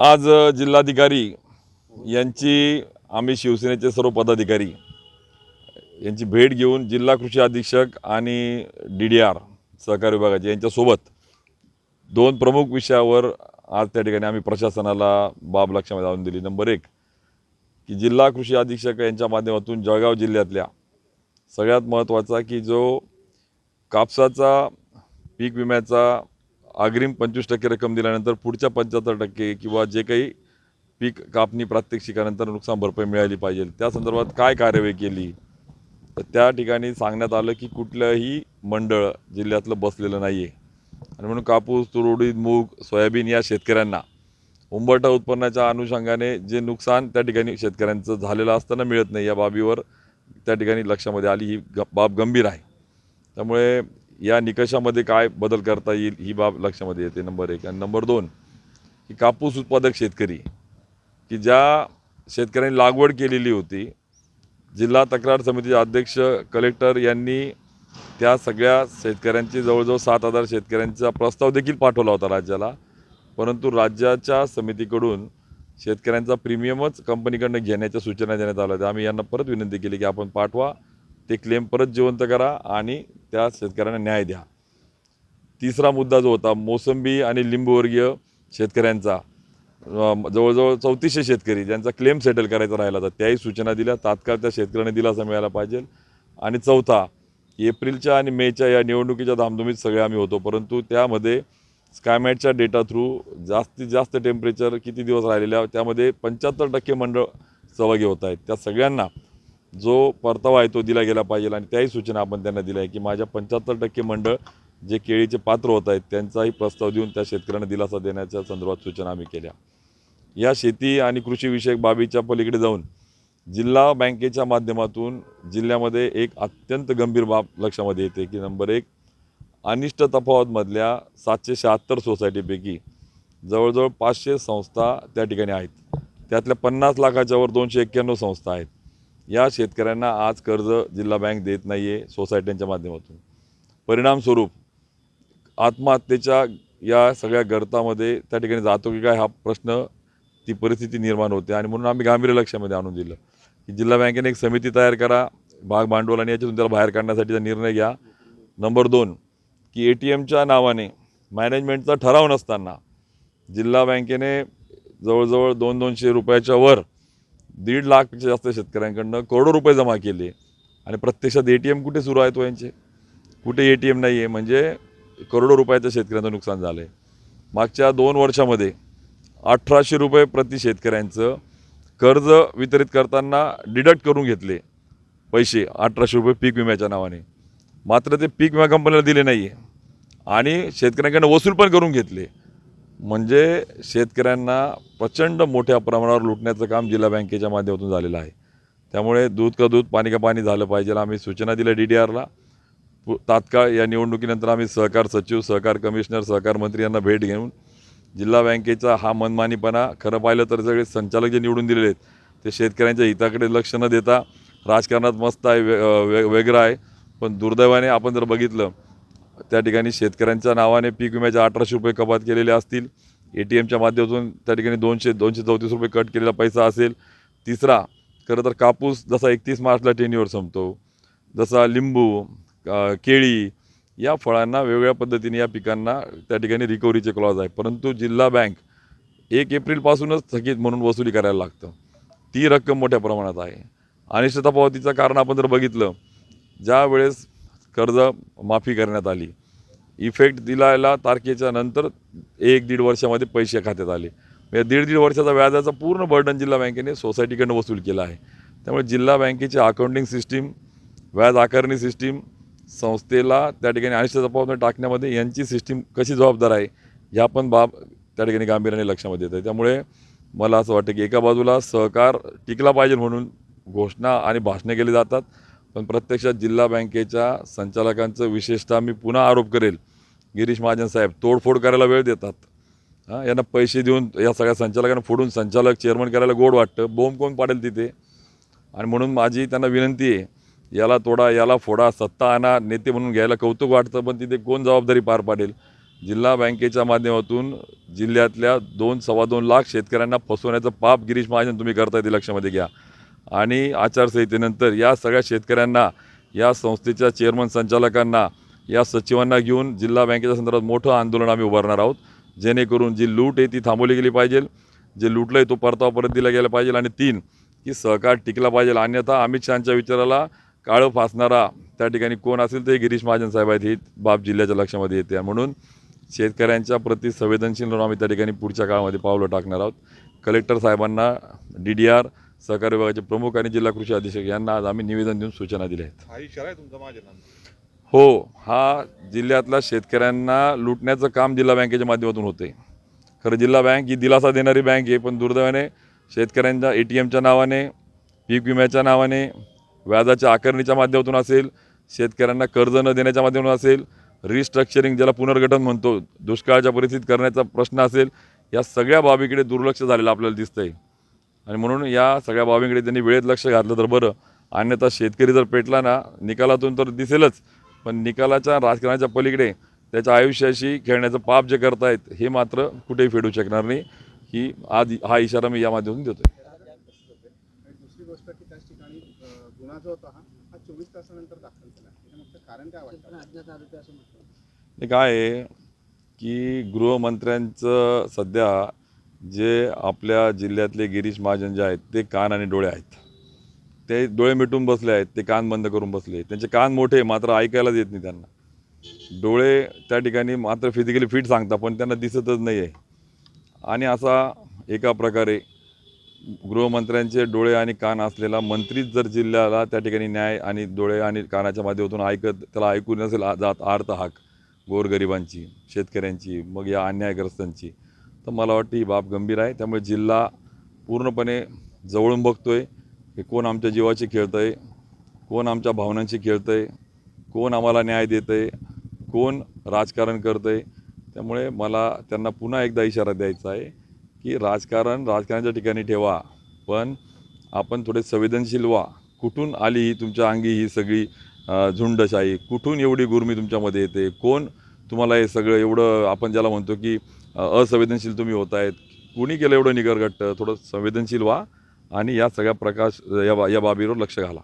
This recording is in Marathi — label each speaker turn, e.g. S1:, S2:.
S1: आज जिल्हाधिकारी यांची आम्ही शिवसेनेचे सर्व पदाधिकारी यांची भेट घेऊन जिल्हा कृषी अधीक्षक आणि डी डी आर सहकार विभागाचे यांच्यासोबत दोन प्रमुख विषयावर आज त्या ठिकाणी आम्ही प्रशासनाला बाब लक्षामध्ये आणून दिली. नंबर एक की जिल्हा कृषी अधीक्षक यांच्या माध्यमातून जळगाव जिल्ह्यातल्या सगळ्यात महत्त्वाचा की जो कापसाचा पीक विम्याचा अग्रिम पंचवीस टक्के रक्कम दिल्यानंतर पुढच्या पंच्याहत्तर टक्के किंवा जे काही पीक कापणी प्रात्यक्षिकानंतर नुकसान भरपाई मिळाली पाहिजे. त्या संदर्भात काय कार्यवाही केली? तर त्या ठिकाणी सांगण्यात आलं की कुठलंही मंडळ जिल्ह्यातलं बसलेलं नाही आहे आणि म्हणून कापूस तूर उडीद मूग सोयाबीन या शेतकऱ्यांना उंबरठा उत्पन्नाच्या अनुषंगाने जे नुकसान त्या ठिकाणी शेतकऱ्यांचं झालेलं असताना मिळत नाही या बाबीवर त्या ठिकाणी लक्षामध्ये आली. ही ग बाब गंभीर आहे. त्यामुळे या निकषामध्ये काय बदल करता येईल ही बाब लक्षामध्ये येते नंबर एक. आणि नंबर दोन की कापूस उत्पादक शेतकरी की ज्या शेतकऱ्यांनी लागवड केलेली होती जिल्हा तक्रार समितीचे अध्यक्ष कलेक्टर यांनी त्या सगळ्या शेतकऱ्यांची जवळजवळ सात हजार शेतकऱ्यांचा प्रस्ताव देखील पाठवला होता राज्याला. परंतु राज्याच्या समितीकडून शेतकऱ्यांचा प्रीमियमच कंपनीकडनं घेण्याच्या सूचना देण्यात आल्या होत्या. आम्ही यांना परत विनंती केली की आपण पाठवा. ते क्लेम परत जिवंत करा आणि त्या शेतकऱ्यांना न्याय द्या. तिसरा मुद्दा जो होता मोसंबी आणि लिंबूवर्गीय शेतकऱ्यांचा. जवळजवळ चौतीसशे शेतकरी ज्यांचा क्लेम सेटल करायचा राहिला होता त्याही सूचना दिल्या. तात्काळ त्या शेतकऱ्यांना दिलासा मिळायला पाहिजे. आणि चौथा एप्रिलच्या आणि मेच्या या निवडणुकीच्या धामधुमीत सगळे आम्ही होतो परंतु त्यामध्ये स्कायमॅटच्या डेटा थ्रू जास्तीत जास्त टेम्परेचर किती दिवस राहिलेल्या त्यामध्ये पंच्याहत्तर टक्के मंडळ सहभागी होत आहेत. त्या सगळ्यांना जो परतावा आहे तो दिला गेला पाहिजे आणि त्याही सूचना आपण त्यांना दिल्या आहे की माझ्या पंच्याहत्तर टक्के मंडळ जे केळीचे पात्र होत आहेत त्यांचाही प्रस्ताव देऊन त्या शेतकऱ्यांना दिलासा देण्याच्या संदर्भात सूचना आम्ही केल्या. या शेती आणि कृषीविषयक बाबीच्या पलीकडे जाऊन जिल्हा बँकेच्या माध्यमातून जिल्ह्यामध्ये एक अत्यंत गंभीर बाब लक्षामध्ये येते की नंबर एक अनिष्ट तफावतमधल्या सातशे शहात्तर सोसायटीपैकी जवळजवळ पाचशे संस्था त्या ठिकाणी आहेत. त्यातल्या पन्नास लाखाच्यावर दोनशे एक्क्याण्णव संस्था आहेत. या शेतकऱ्यांना आज कर्ज जिल्हा बँक देत नाही आहे सोसायट्यांच्या माध्यमातून. परिणामस्वरूप आत्महत्येच्या या सगळ्या गर्तामध्ये त्या ठिकाणी जातो की काय हा प्रश्न ती परिस्थिती निर्माण होते. आणि म्हणून आम्ही गांभीर्य लक्षामध्ये आणून दिलं की जिल्हा बँकेने एक समिती तयार करा भाग भांडवल आणि याच्यातून त्याला बाहेर काढण्यासाठीचा निर्णय घ्या. नंबर दोन की ए टी एमच्या नावाने मॅनेजमेंटचा ठराव नसताना जिल्हा बँकेने जवळजवळ दोन दोनशे रुपयाच्या वर दीड लाखपेक्षा जास्त शेतकऱ्यांकडनं करोडो रुपये जमा केले. आणि प्रत्यक्षात ए टी एम कुठे सुरू आहेत हो यांचे? कुठे ए टी एम नाही आहे म्हणजे करोडो रुपयाचं शेतकऱ्यांचं नुकसान झालं आहे मागच्या दोन वर्षामध्ये अठराशे रुपये प्रति शेतकऱ्यांचं कर्ज वितरित करताना डिडक्ट करून घेतले पैसे अठराशे रुपये पीक विम्याच्या नावाने. मात्र ते पीक विमा कंपनीला दिले नाही आहे आणि शेतकऱ्यांकडनं वसूल पण करून घेतले. म्हणजे शेतकऱ्यांना प्रचंड मोठ्या प्रमाणावर लुटण्याचं काम जिल्हा बँकेच्या माध्यमातून झालेलं आहे. त्यामुळे दूध का दूध पाणी का पाणी झालं पाहिजे आम्ही सूचना दिल्या डी डी आरला. पु- तात्काळ या निवडणुकीनंतर आम्ही सहकार सचिव सहकार कमिशनर सहकार मंत्री यांना भेट घेऊन जिल्हा बँकेचा हा मनमानीपणा खरं पाहिलं तर सगळे संचालक जे निवडून दिलेले आहेत ते शेतकऱ्यांच्या हिताकडे लक्ष न देता राजकारणात मस्त आहे वे वे- वेगळं आहे. पण दुर्दैवाने आपण जर बघितलं त्या ठिकाणी शेतकऱ्यांच्या नावाने पीक विम्याच्या अठराशे रुपये कपात केलेले असतील. ए टी एमच्या माध्यमातून त्या ठिकाणी दोनशे दोनशे चौतीस रुपये कट केलेला पैसा असेल. तिसरा खरं तर कापूस जसा एकतीस मार्चला टेनीवर संपतो जसा लिंबू केळी या फळांना वेगवेगळ्या पद्धतीने या पिकांना त्या ठिकाणी रिकव्हरीचे क्लॉज आहे परंतु जिल्हा बँक एक एप्रिलपासूनच थकीत म्हणून वसुली करायला लागतं. ती रक्कम मोठ्या प्रमाणात आहे. अनिश्चितता पावतीचं कारण आपण जर बघितलं ज्या वेळेस कर्ज माफी करण्यात आली. इफेक्ट दिलायला तारखेच्या नंतर एक दीड वर्षामध्ये पैसे खात्यात आले. म्हणजे दीड दीड वर्षाचा व्याजाचा पूर्ण बर्डन जिल्हा बँकेने सोसायटीकडनं वसूल केला आहे. त्यामुळे जिल्हा बँकेची अकाउंटिंग सिस्टीम व्याज आकारणी सिस्टीम संस्थेला त्या ठिकाणी अनिष्ट पावती टाकण्यामध्ये यांची सिस्टीम कशी जबाबदार आहे ह्या पण बाब त्या ठिकाणी गांभीर्याने लक्षामध्ये येतं त्यामुळे मला असं वाटतं की एका बाजूला सहकार टिकला पाहिजे म्हणून घोषणा आणि भाषणे केली जातात. पण प्रत्यक्षात जिल्हा बँकेच्या संचालकांचं विशेषतः मी पुन्हा आरोप करेल. गिरीश महाजन साहेब तोडफोड करायला वेळ देतात. हां यांना पैसे देऊन या सगळ्या संचालकांना फोडून संचालक चेअरमन करायला गोड वाटतं. बोंब कोण पाडेल तिथे? आणि म्हणून माझी त्यांना विनंती आहे याला तोडा याला फोडा सत्ता आणा नेते म्हणून घ्यायला कौतुक वाटतं पण तिथे कोण जबाबदारी पार पाडेल? जिल्हा बँकेच्या माध्यमातून जिल्ह्यातल्या दोन सव्वा दोन लाख शेतकऱ्यांना फसवण्याचं पाप गिरीश महाजन तुम्ही करताय ते लक्षामध्ये घ्या. आणि आचारसंहितेनंतर या सगळ्या शेतकऱ्यांना या संस्थेच्या चेअरमन संचालकांना या सचिवांना घेऊन जिल्हा बँकेच्या संदर्भात मोठं आंदोलन आम्ही उभारणार आहोत. जेणेकरून जी लूट आहे ती थांबवली गेली पाहिजे. जे लुटलं आहे तो परतावा परत दिला गेला पाहिजे. आणि तीन की सहकार टिकला पाहिजे. अन्यथा अमित शहाच्या विचाराला काळं फासणारा त्या ठिकाणी कोण असेल ते गिरीश महाजन साहेब आहेत. ही बाब जिल्ह्याच्या लक्षामध्ये येते. म्हणून शेतकऱ्यांच्या प्रति संवेदनशील म्हणून आम्ही त्या ठिकाणी पुढच्या काळामध्ये पावलं टाकणार आहोत. कलेक्टर साहेबांना डी डी आर सहकार विभागाचे प्रमुख आणि जिल्हा कृषी अधीक्षक यांना आज आम्ही निवेदन देऊन सूचना दिल्या आहेत.
S2: हा इशारा आहे तुमचा महाजनांना
S1: हो हा जिल्ह्यातल्या शेतकऱ्यांना लुटण्याचं काम जिल्हा बँकेच्या माध्यमातून होते खरं जिल्हा बँक ही दिलासा देणारी बँक आहे पण दुर्दैवाने शेतकऱ्यांच्या ए टी एमच्या नावाने पीक विम्याच्या नावाने व्याजाच्या आकारणीच्या माध्यमातून असेल शेतकऱ्यांना कर्ज न देण्याच्या माध्यमातून असेल रिस्ट्रक्चरिंग ज्याला पुनर्गठन म्हणतो दुष्काळाच्या परिस्थितीत करण्याचा प्रश्न असेल या सगळ्या बाबीकडे दुर्लक्ष झालेलं आपल्याला दिसतंय. आणि म्हणून या सगळ्या बाबींकडे त्यांनी वेळेत लक्ष घातलं तर बरं. अन्यथा शेतकरी जर पेटला ना निकालातून तर दिसेलच. पण निकालाच्या राजकारणाच्या पलीकडे त्याच्या आयुष्याशी खेळण्याचं पाप जे करतायत हे मात्र कुठेही फेडू शकणार नाही. ही आज हा इशारा मी या माध्यमातून देतोय.
S3: आणि दुसरी गोष्ट की त्याच ठिकाणी अ, गुन्हा जो होता चोवीस तासानंतर दाखल झाला. त्याचं मग कारण काय वाटतं? अज्ञात आरोपी असं म्हटलं.
S1: काय आहे की गृहमंत्र्यांचं सध्या जे आपल्या जिल्ह्यातले गिरीश महाजन जे आहेत ते कान आणि डोळे आहेत. ते डोळे मिटून बसले आहेत ते कान बंद करून बसले आहेत. त्यांचे कान मोठे मात्र ऐकायलाच येत नाही त्यांना. डोळे त्या ठिकाणी मात्र फिजिकली फिट सांगता पण त्यांना दिसतच नाही आहे आणि असा एका प्रकारे गृहमंत्र्यांचे डोळे आणि कान असलेला मंत्रीच जर जिल्ह्याला त्या ठिकाणी न्याय आणि डोळे आणि कानाच्या माध्यमातून ऐकत त्याला ऐकून नसेल जात आर्त हाक गोरगरिबांची शेतकऱ्यांची मग या अन्यायग्रस्तांची तर मला वाटतं ही बाब गंभीर आहे. त्यामुळे जिल्हा पूर्णपणे जवळून बघतोय. की कोण आमच्या जीवाची खेळतं आहे कोण आमच्या भावनांशी खेळतं आहे कोण आम्हाला न्याय देतं आहे कोण राजकारण करतं आहे त्यामुळे मला त्यांना पुन्हा एकदा इशारा द्यायचा आहे की राजकारण राजकारणाच्या ठिकाणी ठेवा. पण आपण थोडे संवेदनशील व्हा. कुठून आली ही तुमच्या अंगी ही सगळी झुंडशाही? कुठून एवढी गुरमी तुमच्यामध्ये येते? कोण तुम्हाला हे सगळं एवढं आपण ज्याला म्हणतो की असंवेदनशील तुम्ही होत आहेत कुणी केलं एवढं निगरगट्ट? थोडं संवेदनशील व्हा आणि या सगळ्या प्रकाश या बा या बाबीवर लक्ष घाला.